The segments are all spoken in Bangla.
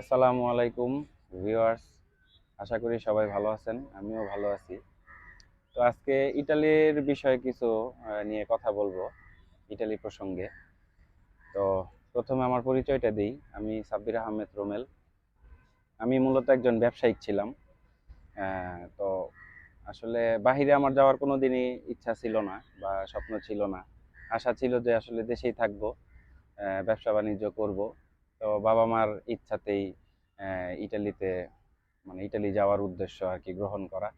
আসসালামু আলাইকুম ভিউয়ার্স, আশা করি সবাই ভালো আছেন, আমিও ভালো আছি। তো আজকে ইটালির বিষয়ে কিছু নিয়ে কথা বলব ইটালি প্রসঙ্গে। তো প্রথমে আমার পরিচয়টা দিই, আমি সাব্বির আহমেদ রোমেল। আমি মূলত একজন ব্যবসায়িক ছিলাম তো আসলে বাহিরে আমার যাওয়ার কোনো দিনই ইচ্ছা ছিল না বা স্বপ্ন ছিল না। আশা ছিল যে আসলে দেশেই থাকব ব্যবসা বাণিজ্য করব। তো বাবা মার ইচ্ছাতেই ইটালিতে মানে ইটালি যাওয়ার উদ্দেশ্য আর কি গ্রহণ করা।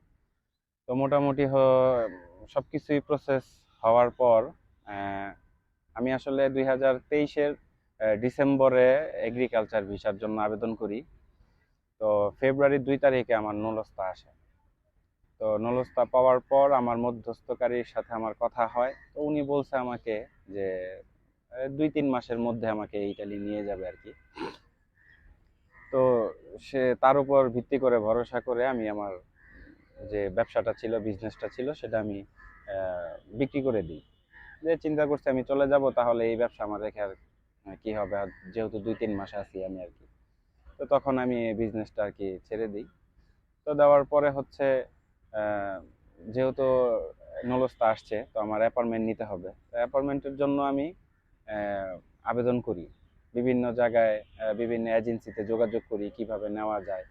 তো মোটামুটি সব কিছুই প্রসেস হওয়ার পর আমি আসলে দুই হাজার তেইশের ডিসেম্বরে এগ্রিকালচার ভিসার জন্য আবেদন করি। তো ফেব্রুয়ারির দুই তারিখে আমার নলস্তা আসে। তো নলস্তা পাওয়ার পর আমার মধ্যস্থকারীর সাথে আমার কথা হয়। তো উনি বলছে আমাকে যে দুই তিন মাসের মধ্যে আমাকে ইটালি নিয়ে যাবে আর কি। তো সে তার উপর ভিত্তি করে ভরসা করে আমি আমার যে ব্যবসাটা ছিল বিজনেসটা ছিল, সেটা আমি বিক্রি করে দিই। যে চিন্তা করছি আমি চলে যাব, তাহলে এই ব্যবসা আমার রেখে আর কি হবে? আর যেহেতু দুই তিন মাস আছি আমি আর কি। তো তখন আমি বিজনেসটা আর কি ছেড়ে দিই। তো দেওয়ার পরে হচ্ছে যেহেতু নলস্তা আসছে, তো আমার অ্যাপার্টমেন্ট নিতে হবে। তো অ্যাপার্টমেন্টের জন্য আমি আবেদন করি। বিভিন্ন জায়গায় বিভিন্ন এজেন্সিতে যোগাযোগ করি কীভাবে নেওয়া যায়।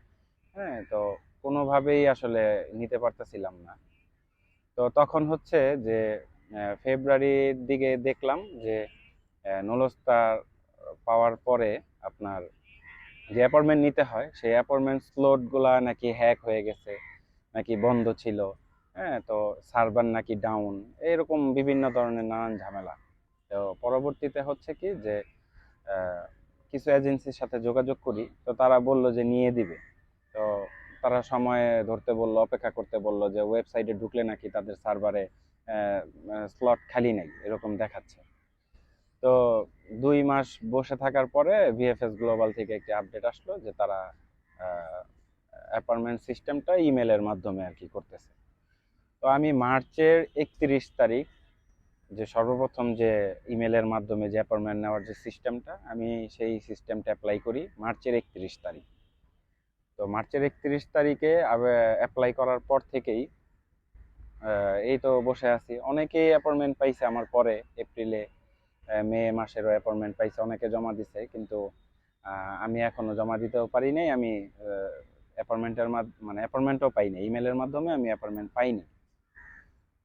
হ্যাঁ তো কোনোভাবেই আসলে নিতে পারতেছিলাম না। তো তখন হচ্ছে যে ফেব্রুয়ারির দিকে দেখলাম যে আহ, নলস্তা পাওয়ার পরে আপনার যে অ্যাপয়েন্টমেন্ট নিতে হয় সেই অ্যাপয়েন্টমেন্ট স্লটগুলা নাকি হ্যাক হয়ে গেছে নাকি বন্ধ ছিল। হ্যাঁ তো সার্ভার নাকি ডাউন এরকম বিভিন্ন ধরনের নানান ঝামেলা। তো পরবর্তীতে হচ্ছে কি যে কিছু এজেন্সির সাথে যোগাযোগ করি, তো তারা বলল যে নিয়ে দিবে। তো তারা সময় ধরতে বলল, অপেক্ষা করতে বলল যে ওয়েবসাইটে ঢুকলে নাকি তাদের সার্ভারে স্লট খালি নেই, এরকম দেখাচ্ছে। তো দুই মাস বসে থাকার পরে ভিএফএস গ্লোবাল থেকে একটি আপডেট আসলো যে তারা অ্যাপার্টমেন্ট সিস্টেমটা ইমেলের মাধ্যমে আর কি করতেছে। তো আমি মার্চের একত্রিশ তারিখ যে সর্বপ্রথম যে ইমেলের মাধ্যমে যে অ্যাপয়েন্টমেন্ট নেওয়ার যে সিস্টেমটা আমি সেই সিস্টেমটা অ্যাপ্লাই করি মার্চের একত্রিশ তারিখ। তো মার্চের একত্রিশ তারিখে অ্যাপ্লাই করার পর থেকেই এই তো বসে আছি। অনেকেই অ্যাপয়েন্টমেন্ট পাইছে আমার পরে, এপ্রিলে মে মাসেরও অ্যাপয়েন্টমেন্ট পাইছে, অনেকে জমা দিছে, কিন্তু আমি এখনও জমা দিতেও পারি নাই, আমি অ্যাপয়েন্টমেন্টের মানে অ্যাপয়েন্টমেন্টও পাইনি ইমেলের মাধ্যমে আমি অ্যাপয়েন্টমেন্ট পাইনি।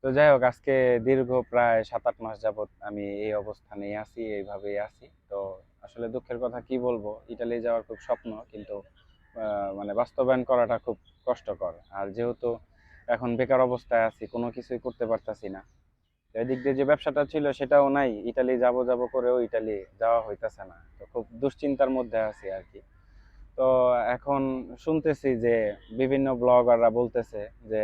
তো যাই হোক, আজকে দীর্ঘ প্রায় সাত আট মাস যাবৎ আমি এই অবস্থানেই আছি, এইভাবেই আছি। তো আসলে দুঃখের কথা কি বলব ইটালি যাওয়ার খুব স্বপ্ন, কিন্তু মানে বাস্তবায়ন করাটা খুব কষ্টকর। আর যেহেতু এখন বেকার অবস্থায় আছি, কোনো কিছুই করতে পারতাছি না। এদিক দিয়ে যে ব্যবসাটা ছিল, সেটাও নাই। ইটালি যাব যাব করেও ইটালি যাওয়া হইতাছে না। তো খুব দুশ্চিন্তার মধ্যে আছি আর কি। তো এখন শুনতেছি যে বিভিন্ন ব্লগাররা বলতেছে যে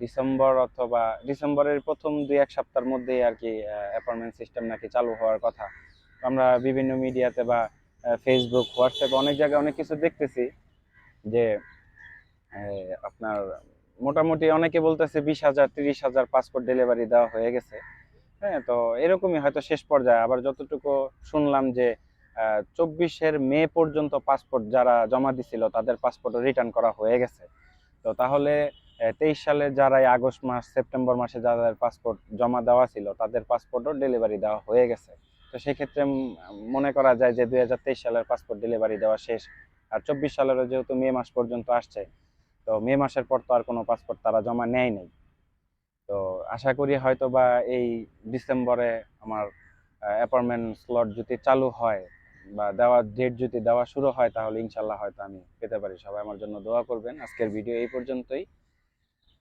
ডিসেম্বর অথবা ডিসেম্বরের প্রথম দুই এক সপ্তাহের মধ্যেই আর কি অ্যাপয়েন্টমেন্ট সিস্টেম নাকি চালু হওয়ার কথা। আমরা বিভিন্ন মিডিয়াতে বা ফেসবুক হোয়াটসঅ্যাপে অনেক জায়গায় অনেক কিছু দেখতেছি যে আপনার মোটামুটি অনেকে বলতেছে বিশ হাজার, তিরিশ হাজার পাসপোর্ট ডেলিভারি দেওয়া হয়ে গেছে। হ্যাঁ তো এরকমই হয়তো শেষ পর্যায়ে। আবার যতটুকু শুনলাম যে চব্বিশের মে পর্যন্ত পাসপোর্ট যারা জমা দিছিল, তাদের পাসপোর্ট রিটার্ন করা হয়ে গেছে। তো তাহলে তেইশ সালে যারা আগস্ট মাস, সেপ্টেম্বর মাসে যাদের পাসপোর্ট জমা দেওয়া ছিল, তাদের পাসপোর্টও ডেলিভারি দেওয়া হয়ে গেছে। তো সেক্ষেত্রে মনে করা যায় যে দুই হাজার তেইশ সালের পাসপোর্ট ডেলিভারি দেওয়া শেষ। আর চব্বিশ সালেরও যেহেতু মে মাস পর্যন্ত আসছে, তো মে মাসের পর তো আর কোনো পাসপোর্ট তারা জমা নেয় নাই। তো আশা করি হয়তো বা এই ডিসেম্বরে আমার অ্যাপয়েন্টমেন্ট স্লট যদি চালু হয় বা দেওয়ার ডেট যদি দেওয়া শুরু হয়, তাহলে ইনশাল্লাহ হয়তো আমি পেতে পারি। সবাই আমার জন্য দোয়া করবেন। আজকের ভিডিও এই পর্যন্তই।